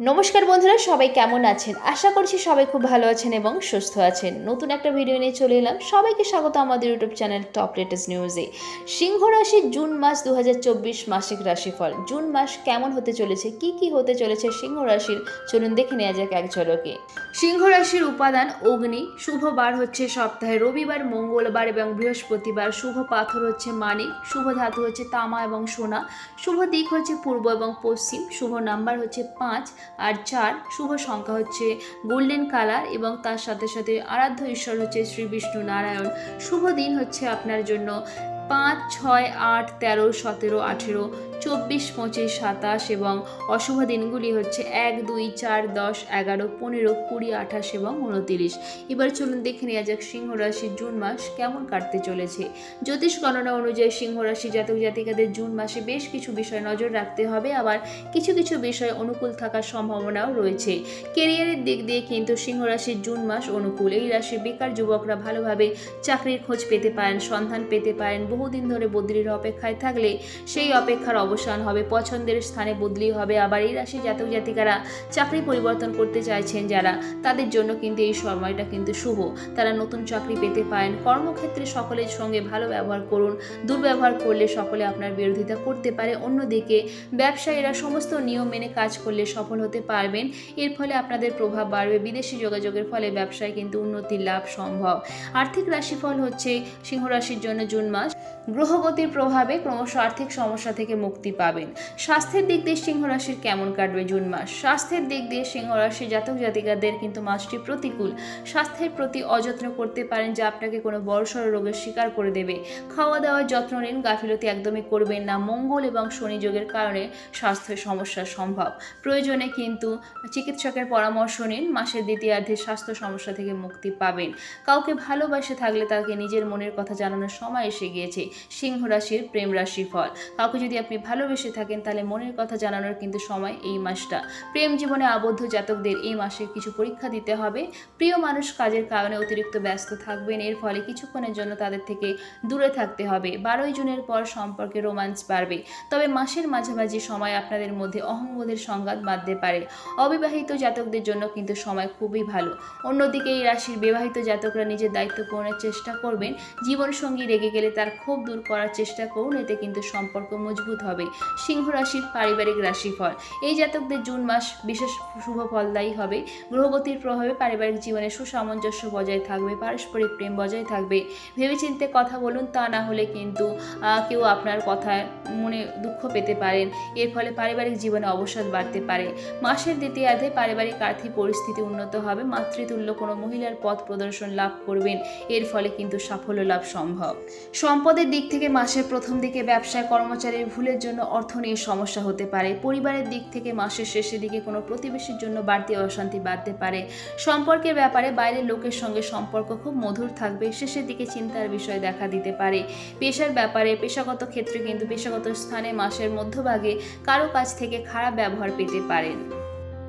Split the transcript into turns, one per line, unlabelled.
নমস্কার বন্ধুরা, সবাই কেমন আছেন? আশা করছি সবাই খুব ভালো আছেন এবং সুস্থ আছেন। নতুন একটা ভিডিও নিয়ে চলে এলাম। সবাইকে স্বাগত আমাদের ইউটিউব চ্যানেল টপ লেটেস্ট নিউজে। সিংহ রাশি জুন মাস দু হাজার চব্বিশ মাসিক রাশিফল। জুন মাস কেমন হতে চলেছে? কি কি হতে চলেছে সিংহ রাশির? চলুন দেখে নেওয়া যাক এক ঝলকে। সিংহ রাশির উপাদান অগ্নি। শুভ বার হচ্ছে সপ্তাহে রবিবার, মঙ্গলবার এবং বৃহস্পতিবার। শুভ পাথর হচ্ছে মানিক। শুভ ধাতু হচ্ছে তামা এবং সোনা। শুভ দিক হচ্ছে পূর্ব এবং পশ্চিম। শুভ নাম্বার হচ্ছে পাঁচ। আর চার শুভ সংখ্যা হচ্ছে গোল্ডেন কালার এবং তার সাথে সাথে আরাধ্য ঈশ্বর হচ্ছে শ্রী বিষ্ণু নারায়ণ। শুভ দিন হচ্ছে আপনার জন্য। পাঁচ, ছয়, আট, তেরো, সতেরো, আঠেরো চব্বিশ, পঁচিশ, সাতাশ এবং অশুভ দিনগুলি হচ্ছে এক, দুই, চার, দশ, এগারো, পনেরো, কুড়ি, আঠাশ এবং উনতিরিশ। এবার চলুন দেখে নেওয়া যাক সিংহ রাশির জুন মাস কেমন কাটতে চলেছে। জ্যোতিষ গণনা অনুযায়ী সিংহ রাশি জাতক জাতিকাদের জুন মাসে বেশ কিছু বিষয় নজর রাখতে হবে। আবার কিছু কিছু বিষয় অনুকূল থাকার সম্ভাবনাও রয়েছে। কেরিয়ারের দিক দিয়ে কিন্তু সিংহ রাশির জুন মাস অনুকূল। এই রাশির বেকার যুবকরা ভালোভাবে চাকরির খোঁজ পেতে পারেন, সন্ধান পেতে পারেন। বহুদিন ধরে বদলির অপেক্ষায় থাকলে সেই অপেক্ষার অবসান হবে, পছন্দের স্থানে বদলি হবে। আবার এই রাশি জাতক জাতিকারা চাকরি পরিবর্তন করতে চাইছেন যারা, তাদের জন্য কিন্তু এই সময়টা কিন্তু শুভ। তারা নতুন চাকরি পেতে পারেন। কর্মক্ষেত্রে সকলের সঙ্গে ভালো ব্যবহার করুন। দুর্ব্যবহার করলে সকলে আপনার বিরোধিতা করতে পারে। অন্যদিকে ব্যবসায়ীরা সমস্ত নিয়ম মেনে কাজ করলে সফল হতে পারবেন। এর ফলে আপনাদের প্রভাব বাড়বে। বিদেশি যোগাযোগের ফলে ব্যবসায় কিন্তু উন্নতির লাভ সম্ভব। আর্থিক রাশিফল হচ্ছে সিংহ রাশির জন্য জুন মাস। গ্রহগতির প্রভাবে ক্রমশ আর্থিক সমস্যা থেকে মুক্তি পাবেন। স্বাস্থ্যের দিক দিয়ে সিংহ রাশির কেমন কাটবে জুন মাস? স্বাস্থ্যের দিক দিয়ে সিংহ রাশির জাতক জাতিকাদের কিন্তু মাসটি প্রতিকূল। স্বাস্থ্যের প্রতি অযত্ন করতে পারেন যা আপনাকে কোনো বড়সড় রোগের শিকার করে দেবে। খাওয়া দাওয়ার যত্ন নিন, গাফিলতি একদমই করবেন না। মঙ্গল এবং শনি যোগের কারণে স্বাস্থ্যের সমস্যা সম্ভব। প্রয়োজনে কিন্তু চিকিৎসকের পরামর্শ নিন, মাসের দ্বিতীয়ার্ধে স্বাস্থ্য সমস্যা থেকে মুক্তি পাবেন। কাউকে ভালোবাসে থাকলে তাকে নিজের মনের কথা জানানোর সময় এসে গিয়েছে সিংহ রাশির প্রেম রাশির ফল কাউকে যদি আপনি ভালোবেসে থাকেন, তাহলে মনের কথা জানানোর কিন্তু সময় এই মাসটা। প্রেম জীবনে আবদ্ধ জাতকদের এই মাসে কিছু পরীক্ষা দিতে হবে। প্রিয় মানুষ কাজের কারণে অতিরিক্ত ব্যস্ত থাকবেন, এর ফলে কিছুক্ষণের জন্য তাদের থেকে দূরে থাকতে হবে। বারোই জুনের পর সম্পর্কে রোমাঞ্চ বাড়বে। তবে মাসের মাঝামাঝি সময় আপনাদের মধ্যে অহংবোধের সংঘাত বাঁধতে পারে। অবিবাহিত জাতকদের জন্য কিন্তু সময় খুবই ভালো। অন্যদিকে এই রাশির বিবাহিত জাতকরা নিজের দায়িত্ব পূরণের চেষ্টা করবেন। জীবনসঙ্গী রেগে গেলে তার ক্ষোভ দূর করার চেষ্টা করুন, এতে কিন্তু সম্পর্ক মজবুত হবে। সিংহ রাশির পারিবারিক রাশিফল। এই জাতকদের জুন মাস বিশেষ শুভ ফলদায়ী হবে। গ্রহগতির প্রভাবে পারিবারিক জীবনে সুসামঞ্জস্য বজায় থাকবে, পারস্পরিক প্রেম বজায় থাকবে। ভেবেচিন্তে কথা বলুন, তা না হলে কিন্তু কেউ আপনার কথায় মনে দুঃখ পেতে পারেন। এর ফলে পারিবারিক জীবনে অবসাদ বাড়তে পারে। মাসের দ্বিতীয়ার্ধে পারিবারিক আর্থিক পরিস্থিতি উন্নত হবে। মাতৃতুল্য কোনো মহিলার পথ প্রদর্শন লাভ করবেন। এর ফলে কিন্তু সাফল্য লাভ সম্ভব। সম্পদের দিক থেকে মাসের প্রথম দিকে ব্যবসায় কর্মচারীর ভুলের জন্য অর্থ নিয়ে সমস্যা হতে পারে। পরিবারের দিক থেকে মাসের শেষের দিকে কোনো প্রতিবেশীর জন্য বাড়তি অশান্তি বাড়তে পারে। সম্পর্কের ব্যাপারে বাইরের লোকের সঙ্গে সম্পর্ক খুব মধুর থাকবে, শেষের দিকে চিন্তার বিষয় দেখা দিতে পারে। পেশার ব্যাপারে পেশাগত ক্ষেত্রে কিন্তু পেশাগত স্থানে মাসের মধ্যভাগে কারও কাছ থেকে খারাপ ব্যবহার পেতে পারেন।